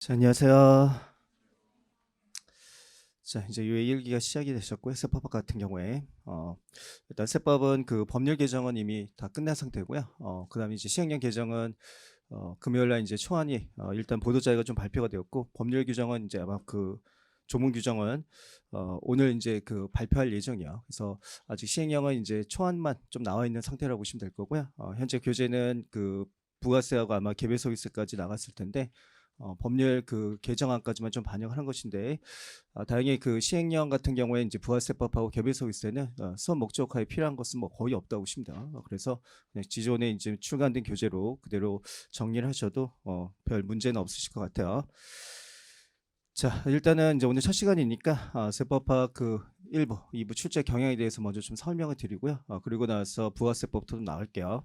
자, 안녕하세요. 자, 이제 유예 1기가 시작이 되셨고요. 세법 같은 경우에 어, 일단 세법은 그 법률 개정은 이미 다 끝난 상태고요. 어, 그다음에 이제 시행령 개정은 어, 금요일 날 이제 초안이 어, 일단 보도 자료가 좀 발표가 되었고 법률 규정은 이제 아마 그 조문 규정은 어, 오늘 이제 그 발표할 예정이요. 그래서 아직 시행령은 이제 초안만 좀 나와 있는 상태라고 보시면 될 거고요. 어, 현재 교재는 그 부가세하고 아마 개별 소득세까지 나갔을 텐데 어, 법률 그 개정안까지만 좀 반영하는 것인데 아, 다행히 그 시행령 같은 경우에 이제 부가세법하고 개별소득세는 어, 수업 목적화에 필요한 것은 뭐 거의 없다고 보십니다. 어, 그래서 그냥 기존에 이제 출간된 교재로 그대로 정리를 하셔도 어, 별 문제는 없으실 것 같아요. 자 일단은 이제 오늘 첫 시간이니까 어, 세법학 그 1부, 2부 출제 경향에 대해서 먼저 좀 설명을 드리고요. 어, 그리고 나서 부가세법부터 좀 나갈게요.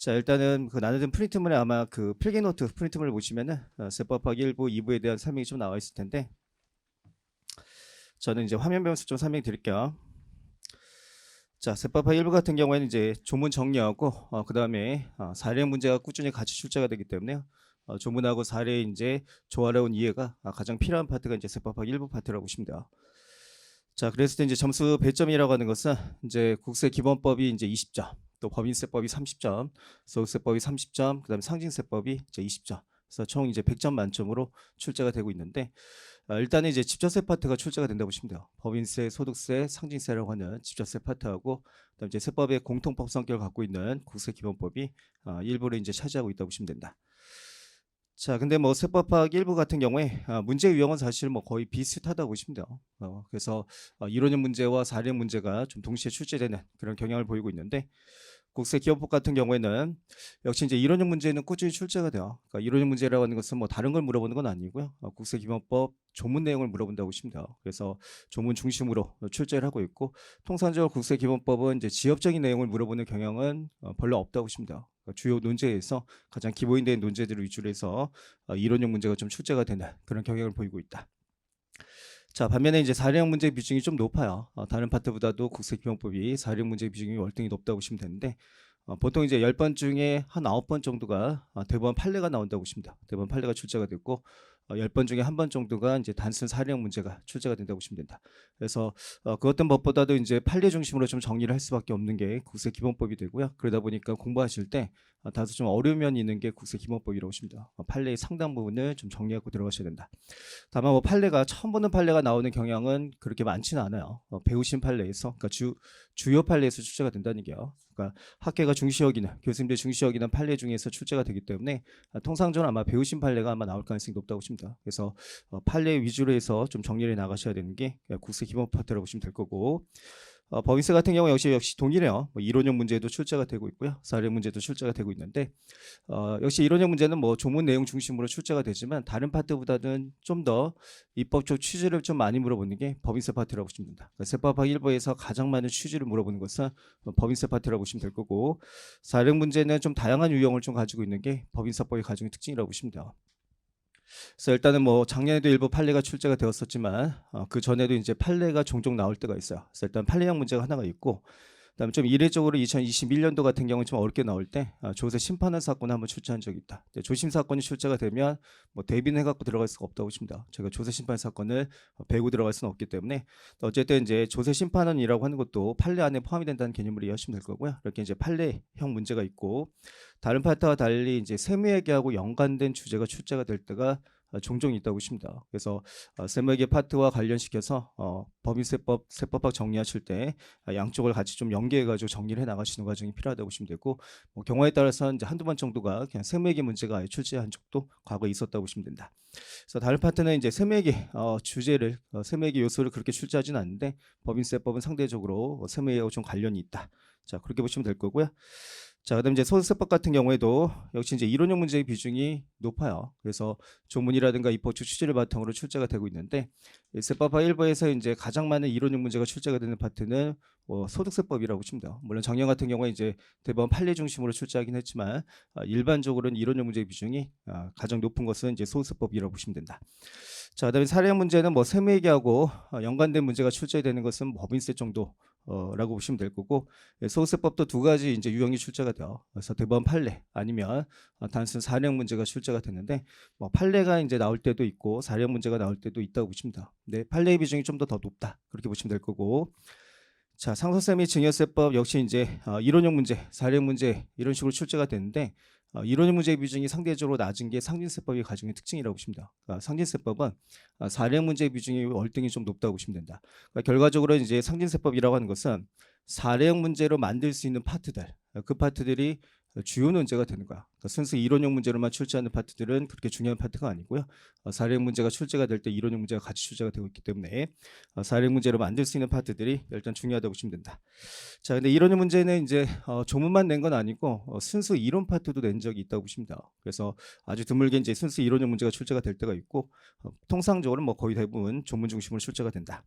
자 일단은 그 나눠진 프린트물에 아마 그 필기노트 프린트물을 보시면은 어, 세법학 1부, 2부에 대한 설명이 좀 나와 있을 텐데 저는 이제 화면 배우면서 좀 설명 드릴게요. 자 세법학 1부 같은 경우에는 이제 조문 정리하고 어, 그 다음에 어, 사례 문제가 꾸준히 같이 출제가 되기 때문에 어, 조문하고 사례 이제 조화로운 이해가 아, 가장 필요한 파트가 이제 세법학 1부 파트라고 보시면 돼요. 자 그랬을 때 이제 점수 배점이라고 하는 것은 이제 국세 기본법이 이제 20점, 또 법인세법이 30점, 소득세법이 30점, 그다음에 상징세법이 이제 20점. 그래서 총 이제 100점 만점으로 출제가 되고 있는데 어, 일단은 이제 집저세 파트가 출제가 된다고 보시면 돼요. 법인세, 소득세, 상징세라고 하는 집저세 파트하고 그다음 이제 세법의 공통법 성격을 갖고 있는 국세 기본법이 어, 일부를 이제 차지하고 있다고 보시면 된다. 자, 근데 뭐 세법학 일부 같은 경우에 아, 문제 유형은 사실 뭐 거의 비슷하다고 보시면 돼요. 어, 그래서 어, 이론형 문제와 사례 문제가 좀 동시에 출제되는 그런 경향을 보이고 있는데 국세 기업법 같은 경우에는 역시 이제 이론형 문제는 꾸준히 출제가 돼요. 그러니까 이론형 문제라고 하는 것은 뭐 다른 걸 물어보는 건 아니고요. 어, 국세 기본법 조문 내용을 물어본다고 보시면 돼요. 그래서 조문 중심으로 출제를 하고 있고 통상적으로 국세 기본법은 이제 지역적인 내용을 물어보는 경향은 어, 별로 없다고 보시면 돼요. 그러니까 주요 논제에서 가장 기본된 논제들을 위주로 해서 어, 이론형 문제가 좀 출제가 되는 그런 경향을 보이고 있다. 자 반면에 이제 사례형 문제 비중이 좀 높아요. 어, 다른 파트보다도 국세 기본법이 사례형 문제 비중이 월등히 높다고 보시면 되는데 어, 보통 이제 10번 중에 한 9번 정도가 어, 대법원 판례가 나온다고 돼요. 대법원 판례가 출제가 됐고 어, 10번 중에 한 번 정도가 이제 단순 사례형 문제가 출제가 된다고 보시면 된다. 그래서 어, 그 어떤 법보다도 이제 판례 중심으로 좀 정리를 할 수밖에 없는 게 국세 기본법이 되고요. 그러다 보니까 공부하실 때 어, 다소 좀 어려운 면이 있는 게 국세 기본법이라고 보십니다. 어, 판례의 상당 부분을 좀 정리하고 들어가셔야 된다. 다만 뭐 판례가 처음 보는 판례가 나오는 경향은 그렇게 많지는 않아요. 어, 배우신 판례에서 그러니까 주 주요 판례에서 출제가 된다는 게요. 그러니까 학계가 중시 여기는 교수님들 중시 여기는 판례 중에서 출제가 되기 때문에 아, 통상적으로 아마 배우신 판례가 아마 나올 가능성이 높다고 보십니다. 그래서 어, 판례 위주로 해서 좀 정리를 나가셔야 되는 게 국세 기본 파트라고 보시면 될 거고 어, 법인세 같은 경우 역시 역시 동일해요. 뭐 이론형 문제도 출제가 되고 있고요. 사례 문제도 출제가 되고 있는데 어, 역시 이론형 문제는 뭐 조문 내용 중심으로 출제가 되지만 다른 파트보다는 좀 더 입법적 취지를 좀 많이 물어보는 게 법인세 파트라고 보시면 됩니다. 그러니까 세법학 1부에서 가장 많은 취지를 물어보는 것은 어, 법인세 파트라고 보시면 될 거고 사례 문제는 좀 다양한 유형을 좀 가지고 있는 게 법인세법의 가장 특징이라고 보시면 돼요. 그래서 일단은 뭐 작년에도 일부 판례가 출제가 되었었지만 어, 그 전에도 이제 판례가 종종 나올 때가 있어요. 그래서 일단 판례형 문제가 하나가 있고 그다음에 좀 이례적으로 2021년도 같은 경우는 좀 어렵게 나올 때 아, 조세 심판원 사건 한번 출제한 적이 있다. 조심 사건이 출제가 되면 뭐 대비는 해갖고 들어갈 수가 없다고 보십니다. 제가 조세 심판 사건을 어, 배우고 들어갈 수는 없기 때문에 어쨌든 이제 조세 심판원이라고 하는 것도 판례 안에 포함이 된다는 개념으로 이해하시면 될 거고요. 이렇게 이제 판례형 문제가 있고 다른 파트와 달리 이제 세무회계하고 연관된 주제가 출제가 될 때가 어, 종종 있다고 보십니다. 그래서 어, 세무회계 파트와 관련시켜서 어, 법인세법 세법학 정리하실 때 아, 양쪽을 같이 좀 연계해가지고 정리를 해 나가시는 과정이 필요하다고 보시면 되고 뭐 경우에 따라서는 이제 한두 번 정도가 그냥 세무회계 문제가 출제한 적도 과거에 있었다고 보시면 된다. 그래서 다른 파트는 이제 세무회계 어, 주제를 어, 세무회계 요소를 그렇게 출제하지는 않는데 법인세법은 상대적으로 어, 세무회계하고 좀 관련이 있다. 자 그렇게 보시면 될 거고요. 자, 그다음 이제 소득세법 같은 경우에도 역시 이제 이론형 문제의 비중이 높아요. 그래서 조문이라든가 입법적 취지를 바탕으로 출제가 되고 있는데 이 세법화 1부에서 이제 가장 많은 이론형 문제가 출제가 되는 파트는 어, 소득세법이라고 돼요. 물론 작년 같은 경우에 이제 대법원 판례 중심으로 출제하긴 했지만 아, 일반적으로는 이론형 문제의 비중이 아, 가장 높은 것은 이제 소득세법이라고 보시면 된다. 자, 그다음에 사례 문제는 뭐 세무회계하고 어, 연관된 문제가 출제되는 것은 법인세 정도 어, 라고 보시면 될 거고 예, 소득세법도 두 가지 이제 유형이 출제가 돼요. 그래서 대법원 판례 아니면 어, 단순 사례 문제가 출제가 되는데 뭐 판례가 이제 나올 때도 있고 사례 문제가 나올 때도 있다고 돼요. 네, 판례의 비중이 좀 더 더 높다 그렇게 보시면 될 거고 자 상속세 및 증여세법 역시 이제 어, 이론형 문제, 사례 문제 이런 식으로 출제가 되는데 어, 이론형 문제의 비중이 상대적으로 낮은 게 상진세법이 가지고 있는 특징이라고 돼요. 그러니까 상진세법은 어, 사례 문제의 비중이 월등히 좀 높다고 보시면 된다. 그러니까 결과적으로 이제 상진세법이라고 하는 것은 사례형 문제로 만들 수 있는 파트들, 어, 그 파트들이 주요 논제가 되는 거야. 그러니까 순수 이론형 문제로만 출제하는 파트들은 그렇게 중요한 파트가 아니고요. 어, 사례형 문제가 출제가 될 때 이론형 문제가 같이 출제가 되고 있기 때문에 어, 사례형 문제로 만들 수 있는 파트들이 일단 중요하다고 보시면 된다. 자, 근데 이론형 문제는 이제 어, 조문만 낸 건 아니고 어, 순수 이론 파트도 낸 적이 있다고 돼요. 그래서 아주 드물게 이제 순수 이론형 문제가 출제가 될 때가 있고 어, 통상적으로 뭐 거의 대부분 조문 중심으로 출제가 된다.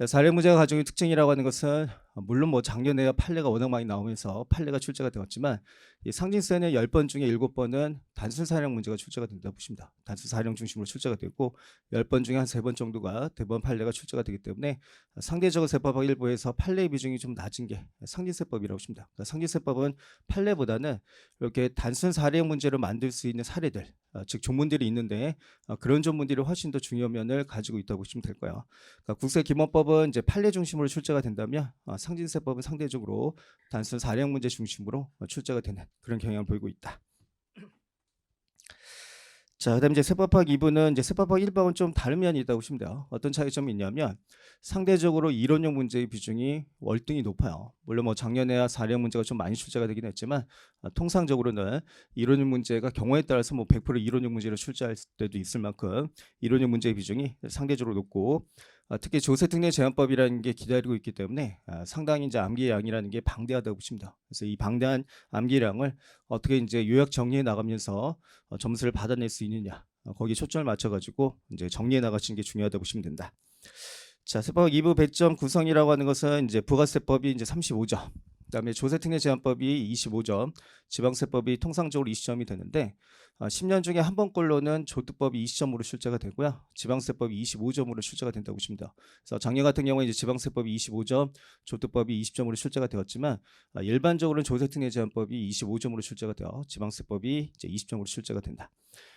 네, 사례 문제가 가지고 있는 특징이라고 하는 것은 어, 물론 뭐 작년에 판례가 워낙 많이 나오면서 판례가 출제가 되었지만 이 상징세는 10번 중에 7번은 단순 사령 문제가 출제가 된다고 보십니다. 단순 사령 중심으로 출제가 되고 10번 중에 한 3번 정도가 대법원 판례가 출제가 되기 때문에 상대적으로 세법학 일부에서 판례의 비중이 좀 낮은 게 상징세법이라고 보십니다. 그러니까 상징세법은 판례보다는 이렇게 단순 사령 문제를 만들 수 있는 사례들, 어, 즉 조문들이 있는데 어, 그런 조문들이 훨씬 더 중요한 면을 가지고 있다고 보시면 될 거예요. 그러니까 국세기본법은 이제 판례 중심으로 출제가 된다면 어, 상징세법은 상대적으로 단순 사령 문제 중심으로 어, 출제가 되는 그런 경향을 보이고 있다. 자, 그다음 이제 세법학 2부는 이제 세법학 1부하고는 좀 다른 면이 있다고 보시면 돼요. 어떤 차이점이 있냐면 상대적으로 이론형 문제의 비중이 월등히 높아요. 물론 뭐 작년에야 사령 문제가 좀 많이 출제가 되긴 했지만 아, 통상적으로는 이론형 문제가 경우에 따라서 뭐 100% 이론형 문제를 출제할 때도 있을 만큼 이론형 문제의 비중이 상대적으로 높고 아, 특히 조세특례 제한법이라는 게 기다리고 있기 때문에 아, 상당히 이제 암기의 양이라는 게 방대하다고 보십니다. 그래서 이 방대한 암기량을 어떻게 이제 요약 정리해 나가면서 어, 점수를 받아낼 수 있느냐 어, 거기에 초점을 맞춰가지고 이제 정리해 나가시는 게 중요하다고 보시면 된다. 자, 세법 2부 배점 구성이라고 하는 것은 이제 부가세법이 이제 35점, 그다음에 조세특례 제한법이 25점, 지방세법이 통상적으로 20점이 되는데 어, 10년 중에 한 번꼴로는 조특법이 20점으로 출제가 되고요. 지방세법이 25점으로 출제가 된다고 보십니다. 그래서 작년 같은 경우에 이제 지방세법이 25점, 조특법이 20점으로 출제가 되었지만 아, 일반적으로는 조세특례 제한법이 25점으로 출제가 되어 지방세법이 이제 20점으로 출제가 된다.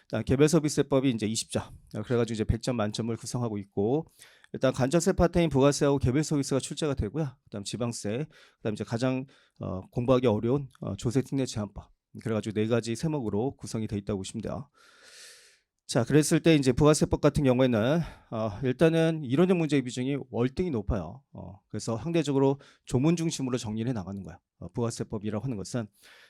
그다음 개별서비스세법이 이제 20점. 아, 그래가지고 이제 100점 만점을 구성하고 있고 일단 간접세 파트인 부가세하고 개별서비스가 출제가 되고요. 그다음 지방세, 그다음 이제 가장 어, 공부하기 어려운 어, 조세 특례 제한법. 그래가지고 네 가지 세목으로 구성이 돼 있다고 보시면 돼요. 자, 그랬을 때 이제 부가세법 같은 경우에는 어, 일단은 이론적 문제의 비중이 월등히 높아요. 어, 그래서 상대적으로 조문 중심으로 정리를 해 나가는 거야. 어, 부가세법이라고 하는 것은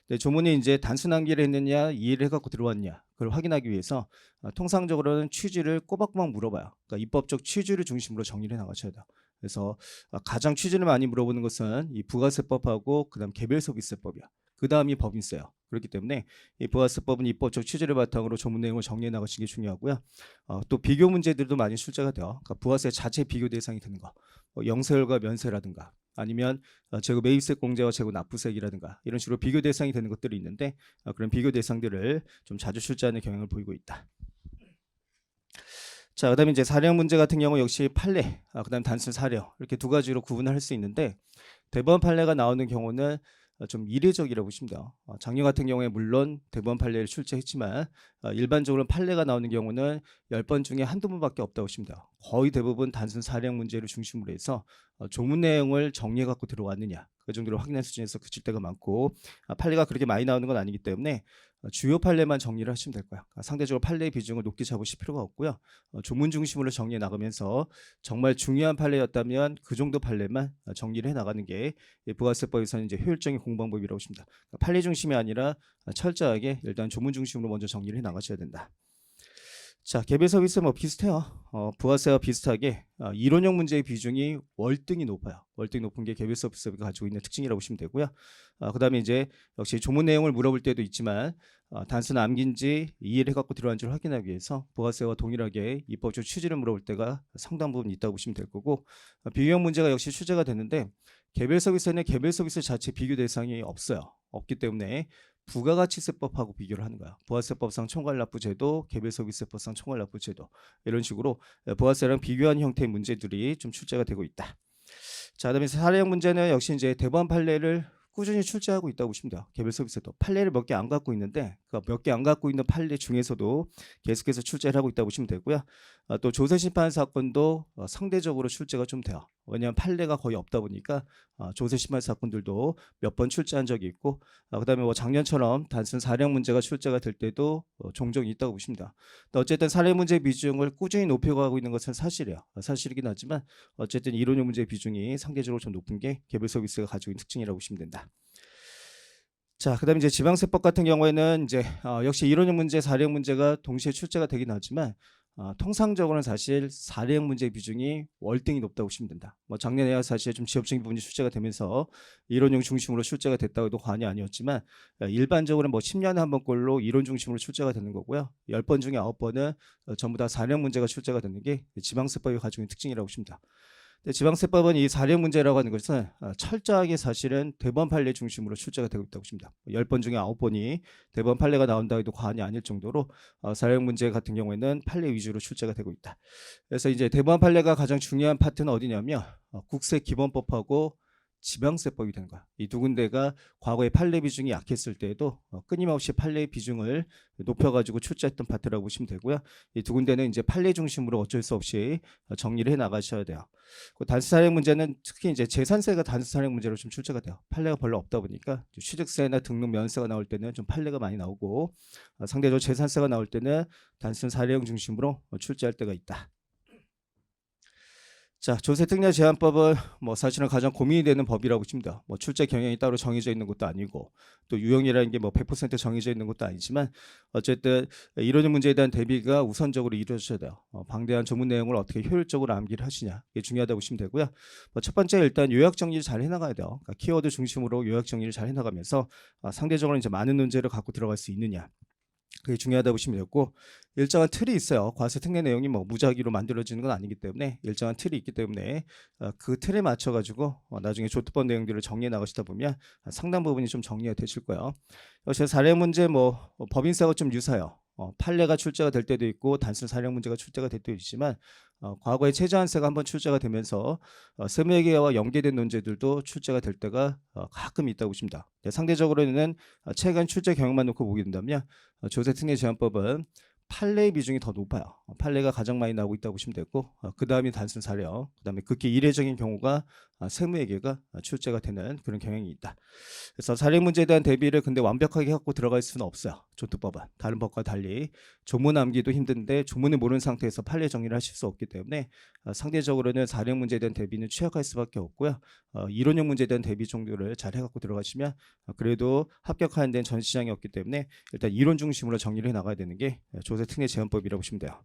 근데 조문이 이제 단순 암기를 했느냐 이해를 해갖고 들어왔냐 그걸 확인하기 위해서 어, 통상적으로는 취지를 꼬박꼬박 물어봐요. 그러니까 입법적 취지를 중심으로 정리를 해 나가셔야 돼요. 그래서 어, 가장 취지를 많이 물어보는 것은 이 부가세법하고 그다음 개별서비스법이야. 그 다음이 법인세요. 그렇기 때문에 이 부가세법은 입법적 취지를 바탕으로 조문 내용을 정리해 나가시는 게 중요하고요. 어, 또 비교 문제들도 많이 출제가 돼요. 그러니까 부가세 자체 비교 대상이 되는 거, 어, 영세율과 면세라든가 아니면 어, 재고 매입세 공제와 재고 납부세액이라든가 이런 식으로 비교 대상이 되는 것들이 있는데 어, 그런 비교 대상들을 좀 자주 출제하는 경향을 보이고 있다. 자, 그다음에 이제 사령 문제 같은 경우 역시 판례, 아, 그다음 단순 사령 이렇게 두 가지로 구분할 수 있는데 대법원 판례가 나오는 경우는 어, 좀 이례적이라고 보시면 돼요. 어, 작년 같은 경우에 물론 대법원 판례를 출제했지만 어, 일반적으로 판례가 나오는 경우는 10번 중에 한두 번밖에 없다고 돼요. 거의 대부분 단순 사령 문제를 중심으로 해서 어, 조문 내용을 정리해 갖고 들어왔느냐 그 정도로 확인할 수준에서 그칠 때가 많고 아, 판례가 그렇게 많이 나오는 건 아니기 때문에 어, 주요 판례만 정리를 하시면 될 거야. 그러니까 상대적으로 판례의 비중을 높게 잡으실 필요가 없고요. 어, 조문 중심으로 정리해 나가면서 정말 중요한 판례였다면 그 정도 판례만 어, 정리를 해 나가는 게이 부가세법에서는 이제 효율적인 공방법이라고 보십니다. 그러니까 판례 중심이 아니라 어, 철저하게 일단 조문 중심으로 먼저 정리를 해 나가셔야 된다. 자, 개별 서비스 뭐 비슷해요. 어, 부가세와 비슷하게 어, 이론형 문제의 비중이 월등히 높아요. 월등히 높은 게 개별 서비스가 가지고 있는 특징이라고 보시면 되고요. 어, 그다음에 이제 역시 조문 내용을 물어볼 때도 있지만 어, 단순 암기인지 이해를 해갖고 들어간지를 확인하기 위해서 부가세와 동일하게 입법적 취지를 물어볼 때가 상당 부분 있다고 보시면 될 거고 어, 비교형 문제가 역시 출제가 되는데 개별 서비스에는 개별 서비스 자체 비교 대상이 없어요. 없기 때문에 부가가치세법하고 비교를 하는 거야. 부가세법상 총괄납부제도, 개별소비세법상 총괄납부제도 이런 식으로 부가세랑 비교한 형태의 문제들이 좀 출제가 되고 있다. 자, 그다음에 사례형 문제는 역시 이제 대법원 판례를 꾸준히 출제하고 있다고 보시면 돼요. 개별 서비스도 판례를 몇 개 안 갖고 있는데 그 몇 개 안 갖고 있는 판례 중에서도 계속해서 출제를 하고 있다고 보시면 되고요. 아, 또 조세 심판 사건도 어, 상대적으로 출제가 좀 돼요. 왜냐하면 판례가 거의 없다 보니까 아, 조세 심판 사건들도 몇 번 출제한 적이 있고 아, 그다음에 뭐 작년처럼 단순 사령 문제가 출제가 될 때도 어, 종종 있다고 보십니다. 또 어쨌든 사례 문제 비중을 꾸준히 높여가고 있는 것은 사실이에요. 아, 사실이긴 하지만 어쨌든 이론형 문제 비중이 상대적으로 좀 높은 게 개별 서비스가 가지고 있는 특징이라고 보시면 된다. 자, 그다음에 이제 지방세법 같은 경우에는 이제 어, 역시 이론형 문제, 사례형 문제가 동시에 출제가 되긴 하지만 어, 통상적으로는 사실 사례형 문제 비중이 월등히 높다고 보시면 된다. 뭐 작년에야 사실 좀 지역적인 부분이 출제가 되면서 이론형 중심으로 출제가 됐다고 해도 과언이 아니었지만 어, 일반적으로 뭐 10년에 한 번꼴로 이론 중심으로 출제가 되는 거고요. 10번 중에 9번은 어, 전부 다 사례형 문제가 출제가 되는 게 지방세법이 가지고 있는 특징이라고 보십니다. 근데 지방세법은 이 사례 문제라고 하는 것은 어, 철저하게 사실은 대법원 판례 중심으로 출제가 되고 있다고 보십니다. 10번 중에 9번이 대법원 판례가 나온다 해도 과언이 아닐 정도로 어, 사례 문제 같은 경우에는 판례 위주로 출제가 되고 있다. 그래서 이제 대법원 판례가 가장 중요한 파트는 어디냐면 어, 국세 기본법하고 지방세법이 되는 거야. 이 두 군데가 과거에 판례 비중이 약했을 때에도 어, 끊임없이 판례 비중을 높여가지고 출제했던 파트라고 보시면 되고요. 이 두 군데는 이제 판례 중심으로 어쩔 수 없이 어, 정리를 해 나가셔야 돼요. 그 단수사령 문제는 특히 이제 재산세가 단수사령 문제로 좀 출제가 돼요. 판례가 별로 없다 보니까 취득세나 등록 면세가 나올 때는 좀 판례가 많이 나오고 어, 상대적으로 재산세가 나올 때는 단순 사령 중심으로 어, 출제할 때가 있다. 자, 조세 특례 제한법은 뭐 사실은 가장 고민이 되는 법이라고 돼요. 뭐 출제 경향이 따로 정해져 있는 것도 아니고 또 유형이라는 게 뭐 100% 정해져 있는 것도 아니지만 어쨌든 이런 문제에 대한 대비가 우선적으로 이루어져야 돼요. 어, 방대한 조문 내용을 어떻게 효율적으로 암기를 하시냐 이게 중요하다고 보시면 되고요. 뭐 첫 번째 일단 요약 정리를 잘 해나가야 돼요. 그러니까 키워드 중심으로 요약 정리를 잘 해나가면서 어, 상대적으로 이제 많은 논제를 갖고 들어갈 수 있느냐 그게 중요하다고 보시면 되고 일정한 틀이 있어요. 과세 특례 내용이 뭐 무작위로 만들어지는 건 아니기 때문에 일정한 틀이 있기 때문에 어, 그 틀에 맞춰 가지고 어, 나중에 조트법 내용들을 정리해 나가시다 보면 상당 부분이 좀 정리가 되실 거예요. 역시 사례 문제 뭐 어, 법인세하고 좀 유사해요. 어, 판례가 출제가 될 때도 있고 단순 사령 문제가 출제가 될 때도 있지만 어, 과거에 최저한세가 한번 출제가 되면서 어, 세무회계와 연계된 논제들도 출제가 될 때가 어, 가끔 있다고 보십니다. 네, 상대적으로는 어, 최근 출제 경험만 놓고 보게 된다면 어, 조세 특례 제한법은 판례의 비중이 더 높아요. 어, 판례가 가장 많이 나오고 있다고 보시면 되고 어, 그 다음이 단순 사령, 그 다음에 극히 이례적인 경우가 어, 세무회계가 어, 출제가 되는 그런 경향이 있다. 그래서 사령 문제에 대한 대비를 근데 완벽하게 갖고 들어갈 수는 없어요. 조특법은 다른 법과 달리 조문 암기도 힘든데 조문을 모르는 상태에서 판례 정리를 하실 수 없기 때문에 어, 상대적으로는 사령 문제에 대한 대비는 취약할 수밖에 없고요. 어, 이론형 문제에 대한 대비 정도를 잘 해갖고 들어가시면 어, 그래도 합격하는 데는 전 시장이 없기 때문에 일단 이론 중심으로 정리를 해 나가야 되는 게 조세 특례 제한법이라고 보시면 돼요.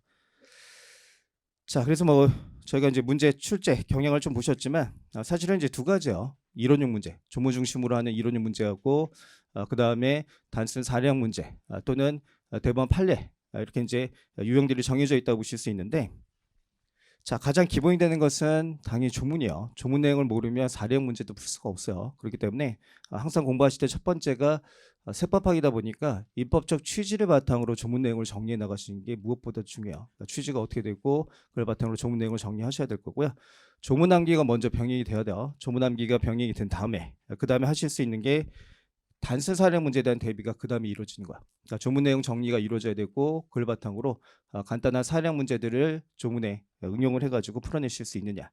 자, 그래서 뭐 저희가 이제 문제 출제 경향을 좀 보셨지만 아, 사실은 이제 두 가지요. 이론형 문제, 조문 중심으로 하는 이론형 문제하고 어, 그 다음에 단순 사령 문제 아, 또는 어, 대법원 판례 아, 이렇게 이제 유형들이 정해져 있다고 보실 수 있는데 자 가장 기본이 되는 것은 당연히 조문이요. 조문 내용을 모르면 사령 문제도 풀 수가 없어요. 그렇기 때문에 아, 항상 공부하실 때 첫 번째가 아, 세법학이다 보니까 입법적 취지를 바탕으로 조문 내용을 정리해 나가시는 게 무엇보다 중요해요. 그러니까 취지가 어떻게 되고 그걸 바탕으로 조문 내용을 정리하셔야 될 거고요. 조문 암기가 먼저 병행이 돼야 돼요. 조문 암기가 병행이 된 다음에 그 다음에 하실 수 있는 게 단순 사령 문제에 대한 대비가 그 다음에 이루어지는 거야. 그러니까 조문 내용 정리가 이루어져야 되고 그걸 바탕으로 어, 간단한 사령 문제들을 조문에 응용을 해가지고 풀어내실 수 있느냐.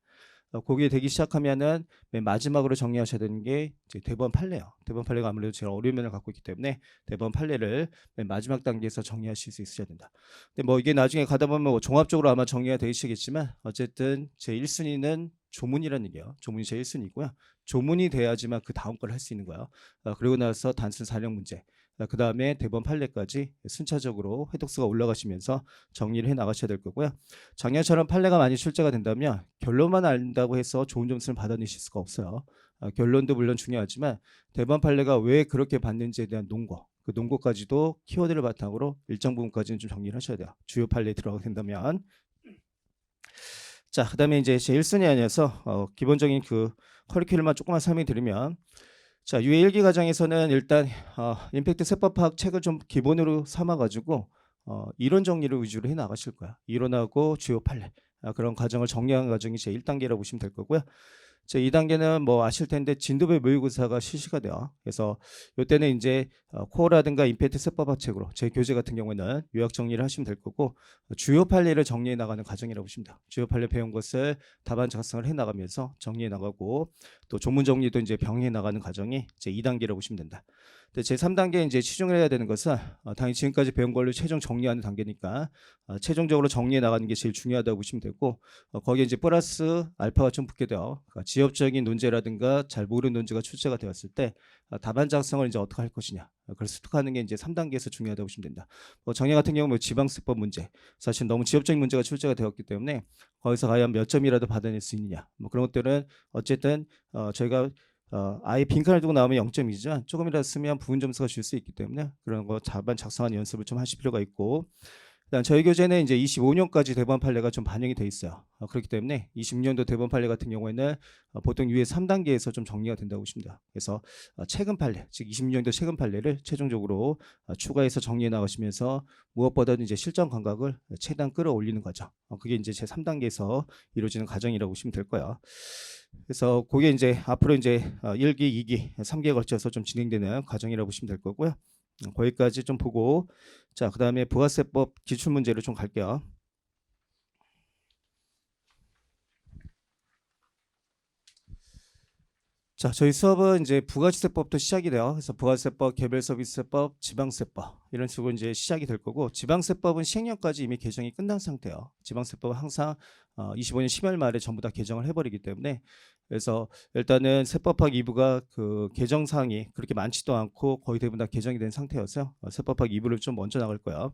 어, 거기에 되기 시작하면은 맨 마지막으로 정리하셔야 되는 게 대법원 판례요. 대법원 판례가 아무래도 제일 어려운 면을 갖고 있기 때문에 대법원 판례를 맨 마지막 단계에서 정리하실 수 있으셔야 된다. 근데 뭐 이게 나중에 가다 보면 뭐 종합적으로 아마 정리가 되시겠지만 어쨌든 제 1순위는 조문이라는 얘기예요. 조문이 제 1순위고요. 조문이 돼야지만 그 다음 걸 할 수 있는 거예요. 어, 그리고 나서 단순 사령 문제. 그 다음에 대법원 판례까지 순차적으로 회독수가 올라가시면서 정리를 해 나가셔야 될 거고요. 작년처럼 판례가 많이 출제가 된다면 결론만 안다고 해서 좋은 점수를 받아내실 수가 없어요. 어, 결론도 물론 중요하지만 대법원 판례가 왜 그렇게 받는지에 대한 논거, 그 논거까지도 키워드를 바탕으로 일정 부분까지는 좀 정리를 하셔야 돼요. 주요 판례에 들어가게 된다면. 자, 그다음에 이제 제 1순위 안에서 어, 기본적인 그 커리큘럼만 조금만 설명드리면 자, 유해 일기 과정에서는 일단 어, 임팩트 세법 파악 책을 좀 기본으로 삼아 가지고 어, 이론 정리를 위주로 해 나가실 거야. 이론하고 주요 판례 아, 그런 과정을 정리하는 과정이 제 1단계라고 보시면 될 거고요. 제 2단계는 뭐 아실 텐데 진도배 모의고사가 실시가 돼요. 그래서 이때는 이제 어, 코어라든가 임팩트 세법 파악 책으로 제 교재 같은 경우에는 요약 정리를 하시면 될 거고 주요 판례를 정리해 나가는 과정이라고 돼요. 주요 판례 배운 것을 답안 작성을 해 나가면서 정리해 나가고 또 조문 정리도 이제 병행해 나가는 과정이 제 2단계라고 보시면 된다. 제 3단계 이제 치중을 해야 되는 것은 어, 당연히 지금까지 배운 걸로 최종 정리하는 단계니까 어, 최종적으로 정리해 나가는 게 제일 중요하다고 보시면 되고 어, 거기에 이제 플러스 알파가 좀 붙게 돼요. 그러니까 지역적인 논제라든가 잘 모르는 논제가 출제가 되었을 때 어, 답안 작성을 이제 어떻게 할 것이냐. 어, 그걸 습득하는 게 이제 3단계에서 중요하다고 보시면 된다. 뭐 정예 같은 경우 뭐 지방세법 문제 사실 너무 지역적인 문제가 출제가 되었기 때문에 거기서 과연 몇 점이라도 받아낼 수 있느냐. 뭐 그런 것들은 어쨌든 어, 저희가 어, 아예 빈칸을 두고 나오면 0점이지만 조금이라도 쓰면 부분 점수가 줄 수 있기 때문에 그런 거 자반 작성하는 연습을 좀 하실 필요가 있고 일단 저희 교재는 이제 25년까지 대본 판례가 좀 반영이 돼 있어요. 어, 그렇기 때문에 26년도 대본 판례 같은 경우에는 어, 보통 유예 3단계에서 좀 정리가 된다고 보십니다. 그래서 어, 최근 판례, 즉 26년도 최근 판례를 최종적으로 어, 추가해서 정리해 나가시면서 무엇보다도 이제 실전 감각을 최대한 끌어올리는 과정. 어, 그게 이제 제 3단계에서 이루어지는 과정이라고 보시면 될 거예요. 그래서 그게 이제 앞으로 이제 어, 1기, 2기, 3기에 걸쳐서 좀 진행되는 과정이라고 보시면 될 거고요. 음, 거기까지 좀 보고 자, 그다음에 부가세법 기출 문제로 좀 갈게요. 자, 저희 수업은 이제 부가세법부터 시작이 돼요. 그래서 부가세법, 개별서비스세법, 지방세법 이런 식으로 이제 시작이 될 거고 지방세법은 시행령까지 이미 개정이 끝난 상태예요. 지방세법은 항상 어, 25년 10월 말에 전부 다 개정을 해버리기 때문에 그래서 일단은 세법학 2부가 그 개정 사항이 그렇게 많지도 않고 거의 대부분 다 개정이 된 상태여서 어, 세법학 2부를 좀 먼저 나갈 거야.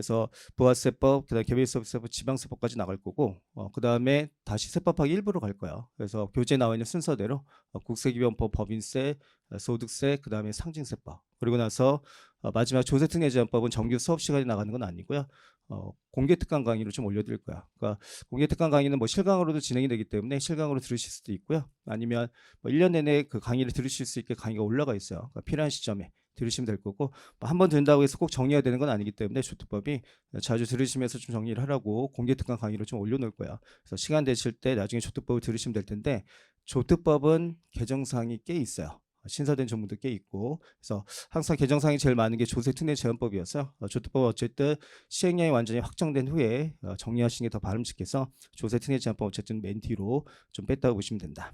그래서 부가세법, 그다음 개별서비스세법, 지방세법까지 나갈 거고 어, 그다음에 다시 세법학 1부로 갈 거야. 그래서 교재 나와 있는 순서대로 어, 국세기본법, 법인세, 어, 소득세, 그다음에 상징세법 그리고 나서 어, 마지막 조세특례제한법은 정규 수업 시간에 나가는 건 아니고요. 어, 공개 특강 강의로 좀 올려드릴 거야. 그러니까 공개 특강 강의는 뭐 실강으로도 진행이 되기 때문에 실강으로 들으실 수도 있고요. 아니면 뭐 1년 내내 그 강의를 들으실 수 있게 강의가 올라가 있어요. 그러니까 필요한 시점에 들으시면 될 거고 뭐한번 듣는다고 해서 꼭 정리해야 되는 건 아니기 때문에 조특법이 자주 들으시면서 좀 정리를 하라고 공개 특강 강의로 좀 올려놓을 거야. 그래서 시간 되실 때 나중에 조특법을 들으시면 될 텐데 조특법은 개정사항이 꽤 있어요. 신설된 전문도 꽤 있고 그래서 항상 개정사항이 제일 많은 게 조세 특례 제한법이어서 어, 조특법 어쨌든 시행령이 완전히 확정된 후에 어, 정리하시는 게 더 바람직해서 조세 특례 제한법 어쨌든 맨 뒤로 좀 뺐다고 보시면 된다.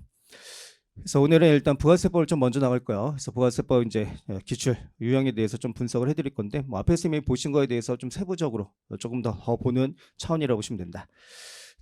그래서 오늘은 일단 부가세법을 좀 먼저 나갈 거예요. 그래서 부가세법 이제 어, 기출 유형에 대해서 좀 분석을 해드릴 건데 뭐 앞에서 이미 보신 거에 대해서 좀 세부적으로 조금 더, 더 보는 차원이라고 보시면 된다.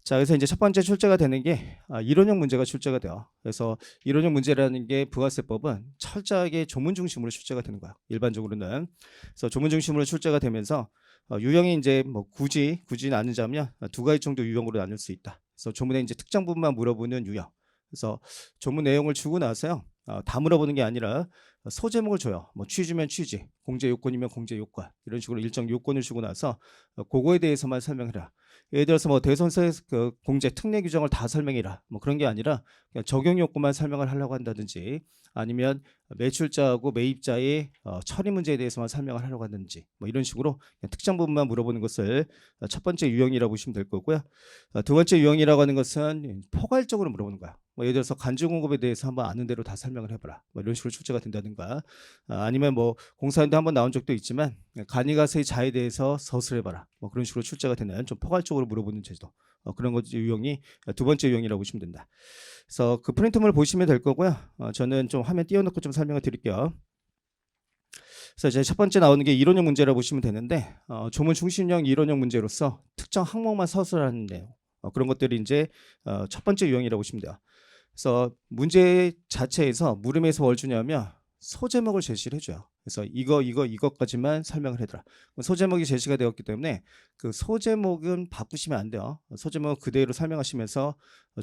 자, 그래서 이제 첫 번째 출제가 되는 게 아, 이론형 문제가 출제가 돼요. 그래서 이론형 문제라는 게 부가세법은 철저하게 조문 중심으로 출제가 되는 거야. 일반적으로는. 그래서 조문 중심으로 출제가 되면서 어, 유형이 이제 뭐 굳이 굳이 나누자면 두 가지 정도 유형으로 나눌 수 있다. 그래서 조문에 이제 특정 부분만 물어보는 유형. 그래서 조문 내용을 주고 나서요. 어, 다 물어보는 게 아니라 소제목을 줘요. 뭐 취지면 취지, 공제 요건이면 공제 요건 이런 식으로 일정 요건을 주고 나서 어, 그거에 대해서만 설명해라. 예를 들어서 뭐 대선세 그 공제 특례 규정을 다 설명해라. 뭐 그런 게 아니라 그냥 적용 요건만 설명을 하려고 한다든지 아니면 매출자하고 매입자의 어, 처리 문제에 대해서만 설명을 하려고 하는지 뭐 이런 식으로 특정 부분만 물어보는 것을 어, 첫 번째 유형이라고 보시면 될 거고요. 어, 두 번째 유형이라고 하는 것은 포괄적으로 물어보는 거야. 뭐 예를 들어서 간주 공급에 대해서 한번 아는 대로 다 설명을 해봐라. 뭐 이런 식으로 출제가 된다든가 아, 아니면 뭐 공사인도 한번 나온 적도 있지만 간이가세의 자에 대해서 서술해봐라. 뭐 그런 식으로 출제가 되는 좀 포괄적으로 물어보는 제도. 어, 그런 것 유형이 두 번째 유형이라고 보시면 된다. 그래서 그 프린트물 보시면 될 거고요. 어, 저는 좀 화면 띄워놓고 좀 설명을 드릴게요. 그래서 이제 첫 번째 나오는 게 이론형 문제라고 보시면 되는데 어, 조문 중심형 이론형 문제로서 특정 항목만 서술하는 내용 어, 그런 것들이 이제 어, 첫 번째 유형이라고 보시면 돼요. 그래서 문제 자체에서 물음에서 뭘 주냐면 소제목을 제시를 해줘요. 그래서 이거 이거 이것까지만 설명을 해더라. 소제목이 제시가 되었기 때문에 그 소제목은 바꾸시면 안 돼요. 소제목 그대로 설명하시면서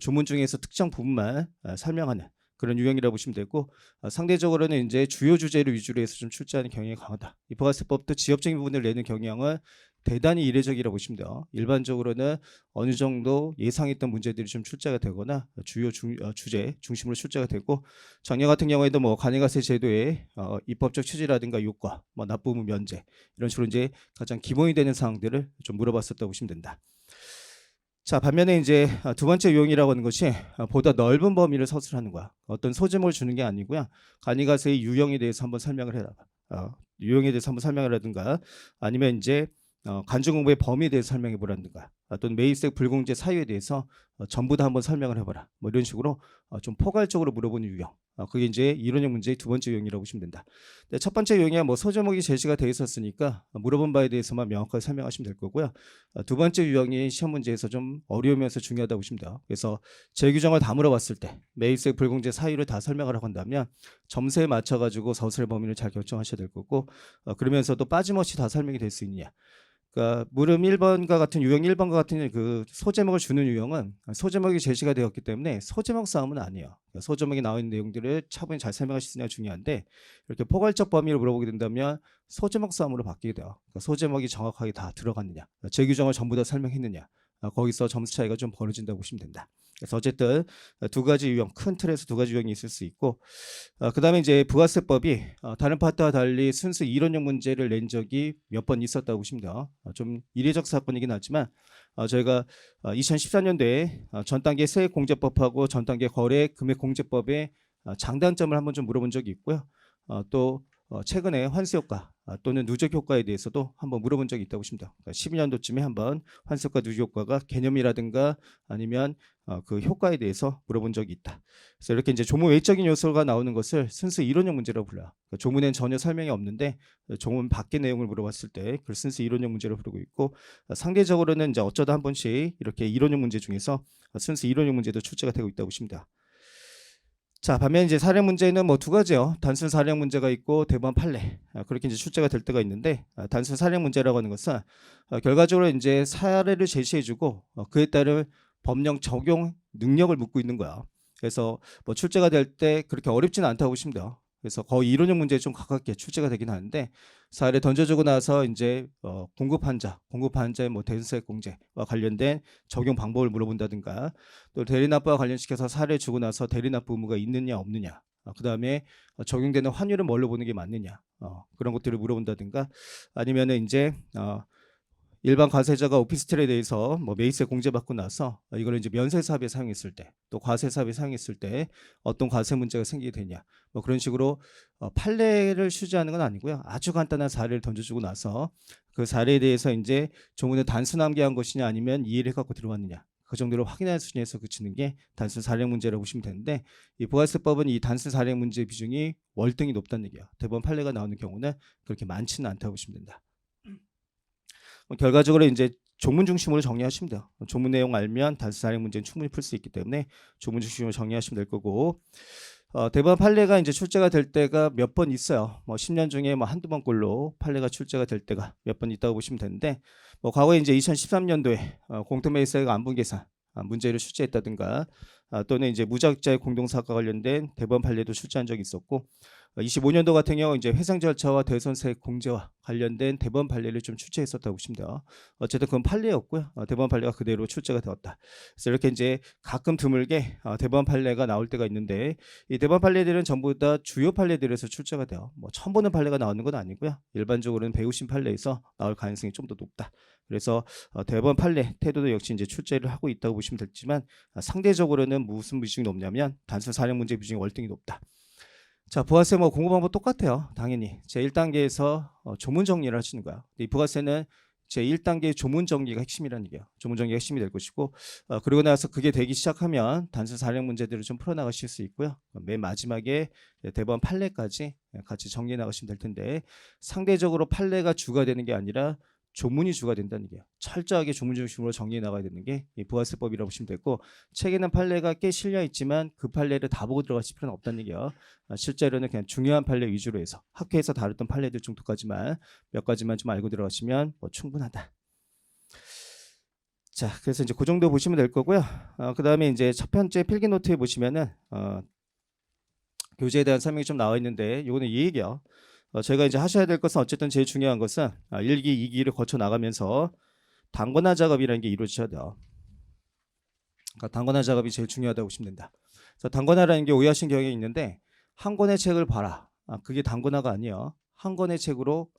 조문 중에서 특정 부분만 어, 설명하는 그런 유형이라고 보시면 되고 어, 상대적으로는 이제 주요 주제를 위주로 해서 좀 출제하는 경향이 강하다. 이 부가세법도 지역적인 부분을 내는 경향은 대단히 이례적이라고 보시면 돼요. 일반적으로는 어느 정도 예상했던 문제들이 좀 출제가 되거나 주요 주, 어, 주제 중심으로 출제가 되고 작년 같은 경우에도 뭐 간이가세 제도의 어, 입법적 취지라든가 효과, 뭐 납부무 면제 이런 식으로 이제 가장 기본이 되는 사항들을 좀 물어봤었다고 보시면 된다. 자 반면에 이제 아, 두 번째 유형이라고 하는 것이 아, 보다 넓은 범위를 서술하는 거야. 어떤 소제목을 주는 게 아니고요. 간이가세의 유형에 대해서 한번 설명을 해라. 어, 유형에 대해서 한번 설명을 하든가 아니면 이제 어, 간주공부의 범위에 대해서 설명해 보라든가 아, 또는 매입세 불공제 사유에 대해서 어, 전부 다 한번 설명을 해봐라. 뭐 이런 식으로 어, 좀 포괄적으로 물어보는 유형. 어, 그게 이제 이론형 문제의 두 번째 유형이라고 보시면 된다. 근데 첫 번째 유형이야 뭐 소제목이 제시가 돼 있었으니까 어, 물어본 바에 대해서만 명확하게 설명하시면 될 거고요. 어, 두 번째 유형이 시험 문제에서 좀 어려우면서 중요하다고 보시면 돼요. 그래서 재규정을 다 물어봤을 때 매입세 불공제 사유를 다 설명을 하고 한다면 점수에 맞춰 가지고 서술의 범위를 잘 결정하셔야 될 거고 어, 그러면서도 빠짐없이 다 설명이 될 수 있느냐. 그러니까 물음 1번과 같은 유형 1번과 같은 그 소제목을 주는 유형은 소제목이 제시가 되었기 때문에 소제목 싸움은 아니에요. 그러니까 소제목에 나와 있는 내용들을 차분히 잘 설명할 수 있느냐 중요한데 이렇게 포괄적 범위를 물어보게 된다면 소제목 싸움으로 바뀌게 돼요. 그러니까 소제목이 정확하게 다 들어갔느냐, 제 규정을 전부 다 설명했느냐, 어, 거기서 점수 차이가 좀 벌어진다고 보시면 된다. 그래서 어쨌든 두 가지 유형, 큰 틀에서 두 가지 유형이 있을 수 있고, 어, 그 다음에 이제 부가세법이 어, 다른 파트와 달리 순수 이론형 문제를 낸 적이 몇 번 있었다고 보시면 돼요. 어, 좀 이례적 사건이긴 하지만, 어, 저희가 어, 2014년도에 어, 전 단계 세액 공제법하고 전 단계 거래 금액 공제법의 어, 장단점을 한번 좀 물어본 적이 있고요. 어, 또 어, 최근에 환수 효과 아, 또는 누적 효과에 대해서도 한번 물어본 적이 있다고 돼요. 그러니까 12년도쯤에 한번 환수 효과 누적 효과가 개념이라든가 아니면 어, 그 효과에 대해서 물어본 적이 있다. 그래서 이렇게 이제 조문 외적인 요소가 나오는 것을 순수 이론형 문제라고 불러요. 그러니까 조문엔 전혀 설명이 없는데 어, 조문 밖의 내용을 물어봤을 때 그걸 순수 이론형 문제로 부르고 있고 어, 상대적으로는 이제 어쩌다 한 번씩 이렇게 이론형 문제 중에서 어, 순수 이론형 문제도 출제가 되고 있다고 돼요. 자, 반면 이제 사례 문제는 뭐 두 가지요. 단순 사례 문제가 있고 대부분 판례. 아, 그렇게 이제 출제가 될 때가 있는데 아, 단순 사례 문제라고 하는 것은 어, 결과적으로 이제 사례를 제시해 주고 어, 그에 따른 법령 적용 능력을 묻고 있는 거야. 그래서 뭐 출제가 될 때 그렇게 어렵지는 않다고 보시면 돼요. 그래서 거의 이론형 문제에 좀 가깝게 출제가 되긴 하는데 사례 던져주고 나서 이제 어, 공급 환자, 공급 환자의 뭐 대수세 공제와 관련된 적용 방법을 물어본다든가 또 대리납부와 관련시켜서 사례 주고 나서 대리납부 의무가 있느냐 없느냐 어, 그 다음에 적용되는 환율은 뭘로 보는 게 맞느냐 어, 그런 것들을 물어본다든가 아니면은 이제 어, 일반 과세자가 오피스텔에 대해서 뭐 매입세 공제받고 나서 이걸 이제 면세 사업에 사용했을 때 또 과세 사업에 사용했을 때 어떤 과세 문제가 생기게 되냐 뭐 그런 식으로 어, 판례를 취재하는 건 아니고요 아주 간단한 사례를 던져주고 나서 그 사례에 대해서 이제 조문을 단순 암기한 것이냐 아니면 이해를 해갖고 들어왔느냐 그 정도로 확인할 수준에서 그치는 게 단순 사례 문제라고 보시면 되는데 이 부가세법은 이 단순 사례 문제 비중이 월등히 높다는 얘기야 대법원 판례가 나오는 경우는 그렇게 많지는 않다고 보시면 된다. 뭐 결과적으로 이제 조문 중심으로 정리하시면 돼요. 조문 내용 알면 단순 사례 문제는 충분히 풀 수 있기 때문에 조문 중심으로 정리하시면 될 거고 어, 대법원 판례가 이제 출제가 될 때가 몇 번 있어요. 뭐 10년 중에 뭐 한두 번꼴로 판례가 출제가 될 때가 몇 번 있다고 보시면 되는데 뭐 과거에 이제 2013년도에 어, 공통매입세가 안분 계산 아, 문제를 출제했다든가 아, 또는 이제 무작자의 공동사과 관련된 대법원 판례도 출제한 적이 있었고 25년도 같은 경우 이제 회상 절차와 대선세 공제와 관련된 대법원 판례를 좀 출제했었다고 돼요. 어쨌든 그건 판례였고요. 어, 대법원 판례가 그대로 출제가 되었다. 그래서 이렇게 이제 가끔 드물게 어, 대법원 판례가 나올 때가 있는데 이 대법원 판례들은 전부 다 주요 판례들에서 출제가 돼요. 뭐 처음 보는 판례가 나오는 건 아니고요. 일반적으로는 배우신 판례에서 나올 가능성이 좀 더 높다. 그래서 어, 대법원 판례 태도도 역시 이제 출제를 하고 있다고 보시면 되지만 아, 상대적으로는 무슨 비중이 높냐면 단순 사령 문제 비중이 월등히 높다. 자, 부가세 뭐 공부 방법 똑같아요. 당연히. 제 1단계에서 어, 조문 정리를 하시는 거야. 이 부가세는 제 1단계 조문 정리가 핵심이라는 얘기예요. 조문 정리가 핵심이 될 것이고 어, 그리고 나서 그게 되기 시작하면 단순 사령 문제들을 좀 풀어 나가실 수 있고요. 맨 마지막에 대법원 판례까지 같이 정리해 나가시면 될 텐데 상대적으로 판례가 주가 되는 게 아니라 조문이 주가 된다는 얘기예요. 철저하게 조문 중심으로 정리해 나가야 되는 게 이 부가세법이라고 보시면 되고 책에는 판례가 꽤 실려 있지만 그 판례를 다 보고 들어가실 필요는 없다는 얘기예요. 아, 실제로는 그냥 중요한 판례 위주로 해서 학회에서 다뤘던 판례들 정도까지만 몇 가지만 좀 알고 들어가시면 뭐 충분하다. 자, 그래서 이제 그 정도 보시면 될 거고요. 어, 그 다음에 이제 첫 번째 필기 노트에 보시면은 어, 교재에 대한 설명이 좀 나와 있는데 이거는 이 얘기요. 어, 저희가 이제 하셔야 될 것은 어쨌든 제일 중요한 것은 아, 1기, 2기를 거쳐 나가면서 단권화 작업이라는 게 이루어져야 돼요. 그러니까 단권화 작업이 제일 중요하다고 보시면 된다. 그래서 단권화라는 게 오해하신 경향이 있는데 한 권의 책을 봐라. 아, 그게 단권화가 아니에요. 한 권의 책으로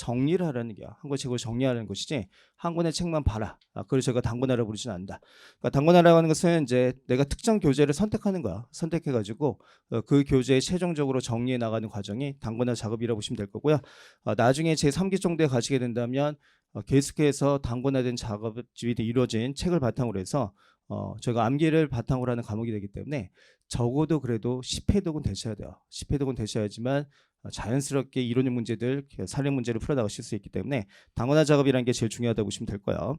정리를 하라는 게야. 한 권의 책으로 정리하는 것이지 한 권의 책만 봐라. 아, 그걸 제가 단권화라고 부르지는 않는다. 그러니까 단권화라고 하는 것은 이제 내가 특정 교재를 선택하는 거야. 선택해가지고 어, 그 교재에 최종적으로 정리해 나가는 과정이 단권화 작업이라고 보시면 될 거고요. 어, 나중에 제 3기 정도에 가시게 된다면 어, 계속해서 단권화된 작업이 이루어진 책을 바탕으로 해서 어, 저희가 암기를 바탕으로 하는 과목이 되기 때문에 적어도 그래도 10회독은 되셔야 돼요. 10회독은 되셔야지만 어, 자연스럽게 이론적 문제들, 살림 문제를 풀어 나가실 수 있기 때문에 단권화 작업이라는 게 제일 중요하다고 보시면 될 거예요.